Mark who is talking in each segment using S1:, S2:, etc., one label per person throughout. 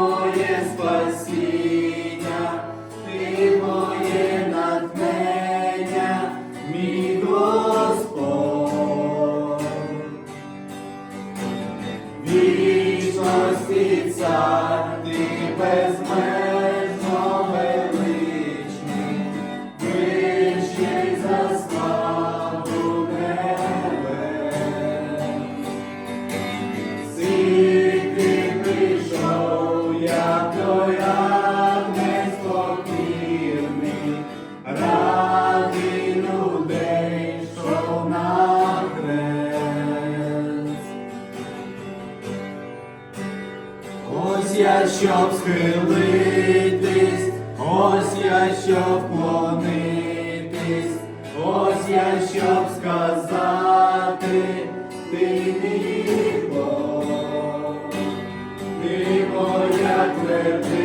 S1: моє спасіння, ти моє натхнення, мій Господь. Вічності цар, ти безмежно Ось я щоб схилитись, ось я щоб вклонитись, ось я щоб сказати, ти мій Бог, ти моя твердиня,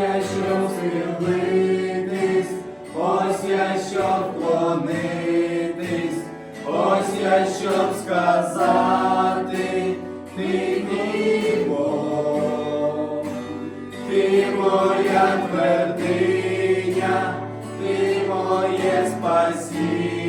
S1: я щоб схилитись, ось я щоб клонитись, ось я щоб сказати, ти ти моя твердиня, ти моє спасіння,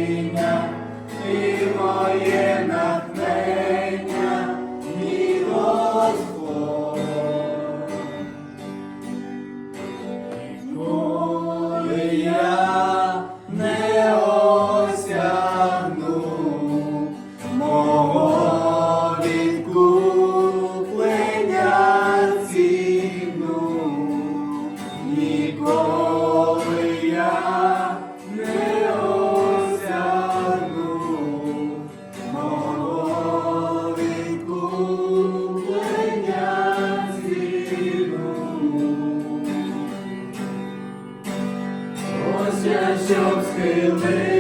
S1: щоб схилитись,